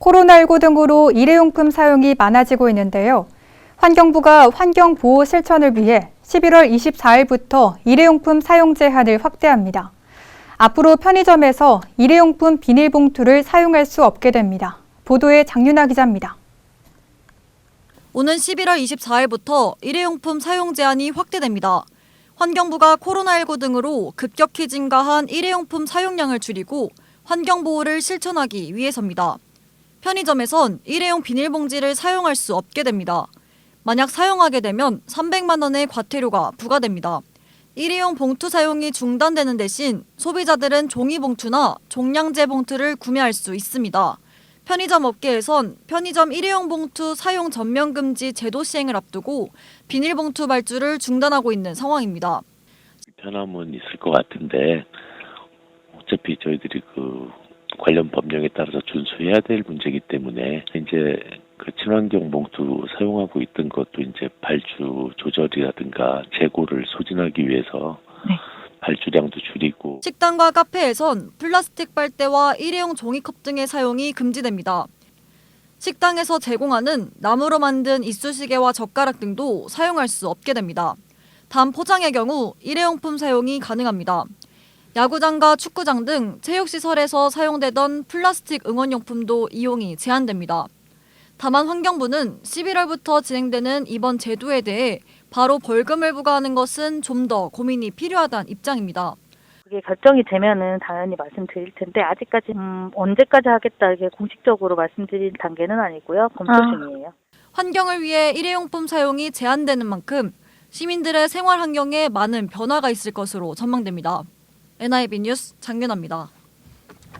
코로나19 등으로 일회용품 사용이 많아지고 있는데요. 환경부가 환경보호 실천을 위해 11월 24일부터 일회용품 사용 제한을 확대합니다. 앞으로 편의점에서 일회용품 비닐봉투를 사용할 수 없게 됩니다. 보도에 장윤아 기자입니다. 오는 11월 24일부터 일회용품 사용 제한이 확대됩니다. 환경부가 코로나19 등으로 급격히 증가한 일회용품 사용량을 줄이고 환경 보호를 실천하기 위해서입니다. 편의점에선 일회용 비닐봉지를 사용할 수 없게 됩니다. 만약 사용하게 되면 300만 원의 과태료가 부과됩니다. 일회용 봉투 사용이 중단되는 대신 소비자들은 종이 봉투나 종량제 봉투를 구매할 수 있습니다. 편의점 업계에선 편의점 일회용 봉투 사용 전면 금지 제도 시행을 앞두고 비닐봉투 발주를 중단하고 있는 상황입니다. 변함은 있을 것 같은데 어차피 저희들이 그 관련 법령에 따라서 준수해야 될 문제이기 때문에 이제 그 친환경 봉투 사용하고 있던 것도 이제 발주 조절이라든가 재고를 소진하기 위해서 발주량도 줄이고 식당과 카페에선 플라스틱 빨대와 일회용 종이컵 등의 사용이 금지됩니다. 식당에서 제공하는 나무로 만든 이쑤시개와 젓가락 등도 사용할 수 없게 됩니다. 단 포장의 경우 일회용품 사용이 가능합니다. 야구장과 축구장 등 체육시설에서 사용되던 플라스틱 응원용품도 이용이 제한됩니다. 다만 환경부는 11월부터 진행되는 이번 제도에 대해 바로 벌금을 부과하는 것은 좀 더 고민이 필요하다는 입장입니다. 그게 결정이 되면은 당연히 말씀드릴 텐데 아직까지 음, 언제까지 하겠다 이게 공식적으로 말씀드릴 단계는 아니고요 검토 아. 중이에요. 환경을 위해 일회용품 사용이 제한되는 만큼 시민들의 생활 환경에 많은 변화가 있을 것으로 전망됩니다. NIB 뉴스 장윤아입니다.